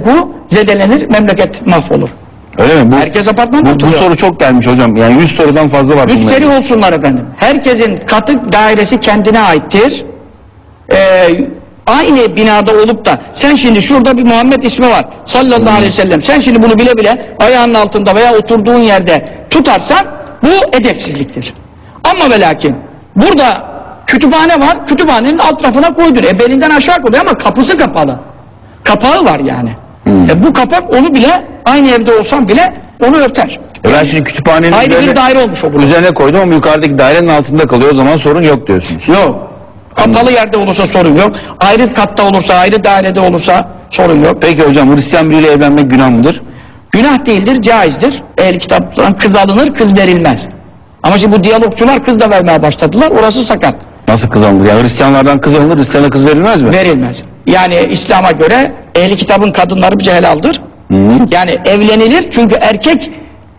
hukuku zedelenir, memleket mahvolur. Öyle mi? Bu, Herkes apartman bu, bu oturuyor. soru çok gelmiş hocam. Yani 100 sorudan fazla var. bunlar. Müsterih olsunlar efendim. Herkesin katı dairesi kendine aittir. Ee, aynı binada olup da sen şimdi şurada bir Muhammed ismi var sallallahu aleyhi ve sellem. Sen şimdi bunu bile bile ayağının altında veya oturduğun yerde tutarsan bu edepsizliktir. Ama ve lakin burada kütüphane var. Kütüphanenin alt tarafına koydun. E belinden aşağı koyuyor ama kapısı kapalı. Kapağı var yani. E bu kapak onu bile aynı evde olsam bile onu örter. E ben şimdi kütüphanenin Ayrı bir üzerine, daire olmuş o burası. üzerine koydum ama yukarıdaki dairenin altında kalıyor. O zaman sorun yok diyorsunuz. Yok. Kapalı yerde olursa sorun yok. Ayrı katta olursa, ayrı dairede olursa sorun yok. Peki hocam Hristiyan biriyle evlenmek günah mıdır? Günah değildir, caizdir. Eğer kitaptan kız alınır, kız verilmez. Ama şimdi bu diyalogçular kız da vermeye başladılar. Orası sakat. Nasıl kız alınır? Ya Hristiyanlardan kız alınır, Hristiyana kız verilmez mi? Verilmez. Yani İslam'a göre ehli kitabın kadınları bir helaldir. Yani evlenilir çünkü erkek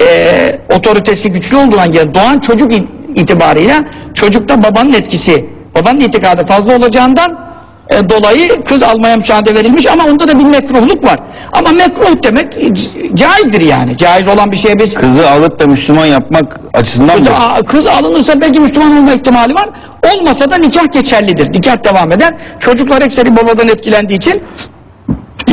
e, otoritesi güçlü olduğundan gelen doğan çocuk it- itibarıyla çocukta babanın etkisi, babanın itikadı fazla olacağından e, dolayı kız almaya müsaade verilmiş ama onda da bir mekruhluk var. Ama mekruh demek caizdir yani. Caiz olan bir şeye biz Kızı alıp da Müslüman yapmak açısından Kız, mı? kız alınırsa belki Müslüman olma ihtimali var. Olmasa da nikah geçerlidir. Nikah devam eder. Çocuklar ekseri babadan etkilendiği için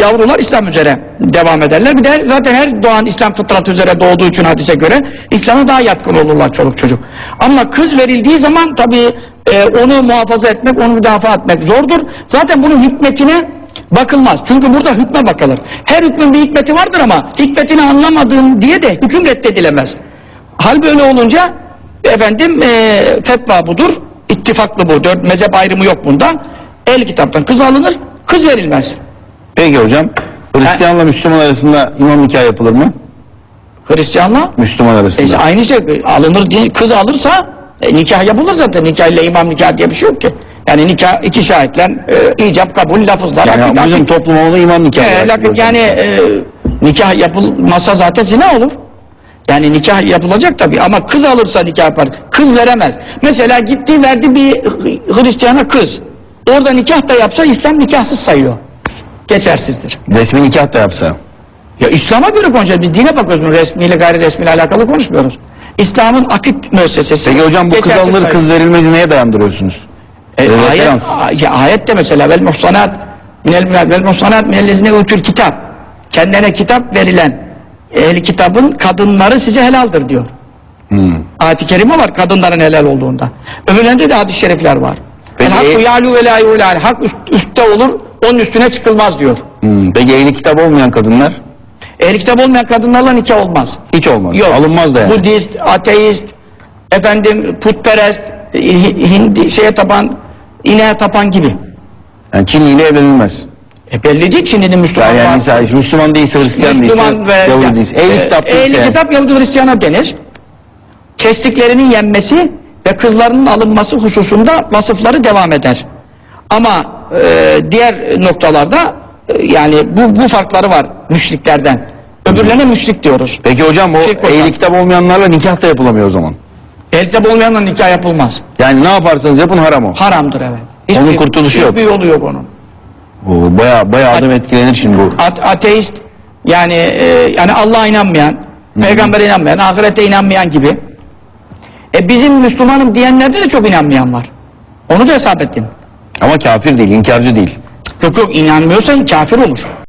yavrular İslam üzere devam ederler. Bir de zaten her doğan İslam fıtratı üzere doğduğu için hadise göre İslam'a daha yatkın olurlar çoluk çocuk. Ama kız verildiği zaman tabii e, onu muhafaza etmek, onu müdafaa etmek zordur. Zaten bunun hikmetine bakılmaz. Çünkü burada hükme bakılır. Her hükmün bir hikmeti vardır ama hikmetini anlamadığın diye de hüküm reddedilemez. Hal böyle olunca efendim e, fetva budur. İttifaklı bu. Dört mezhep ayrımı yok bunda. El kitaptan kız alınır, kız verilmez. Peki hocam Hristiyanla Müslüman arasında imam nikah yapılır mı? Hristiyanla Müslüman e, arasında. aynı şey alınır diye kız alırsa e, nikah yapılır zaten. Nikah ile imam nikah diye bir şey yok ki. Yani nikah iki şahitle e, icap kabul lafızlar. yani akit, bizim akit. toplum onu imam nikahı. E, lakin yani e, nikah yapılmasa zaten zina olur. Yani nikah yapılacak tabii ama kız alırsa nikah yapar. Kız veremez. Mesela gitti verdi bir Hristiyan'a kız. Orada nikah da yapsa İslam nikahsız sayıyor. Geçersizdir. Resmi nikah da yapsa. Ya İslam'a göre konuşuyoruz. Biz dine bakıyoruz. Resmiyle gayri resmiyle alakalı konuşmuyoruz. İslam'ın akit müessesesi. Peki hocam bu kız alınır kız verilmezi neye dayandırıyorsunuz? E, Evet, ayet, ya, ayet de mesela vel muhsanat minel minel vel muhsanat minellezine utul kitap. Kendine kitap verilen ehli kitabın kadınları size helaldir diyor. Hmm. Ayet-i kerime var kadınların helal olduğunda. Öbürlerinde de hadis-i şerifler var. Peki, El hakku e- ya'lu ve la yu'lâni. Hak üst, üstte olur, onun üstüne çıkılmaz diyor. Hmm. Peki ehli kitap olmayan kadınlar? Ehli kitap olmayan kadınlarla nikah olmaz. Hiç olmaz. Yok. Alınmaz da yani. Budist, ateist, efendim putperest, hi- hindi, şeye tapan, ineğe tapan gibi. Yani Çinli ile evlenilmez. E belli değil Çinli'nin Müslüman Yani, yani mesela Müslüman değilse, Hristiyan Müslüman değilse, ve Yahudi değilse. Ehli e, kitap değilse. ehli yani. kitap Yahudi Hristiyan'a denir. Kestiklerinin yenmesi ve kızlarının alınması hususunda vasıfları devam eder. Ama e, diğer noktalarda e, yani bu, bu farkları var müşriklerden. Öbürlerine müşrik diyoruz. Peki hocam o Şirk koşan. ehli kitap olmayanlarla nikah da yapılamıyor o zaman. Ehli kitap olmayanla nikah yapılmaz. Yani ne yaparsanız yapın haram o. Haramdır evet. Onun kurtuluşu yok. Hiçbir yolu yok onun. Oo, Baya baya adam etkilenir şimdi bu. Ate- ateist yani e, yani Allah'a inanmayan, peygambere inanmayan, ahirete inanmayan gibi. E bizim Müslümanım diyenlerde de çok inanmayan var. Onu da hesap ettin. Ama kafir değil, inkarcı değil. Yok yok inanmıyorsan kafir olur.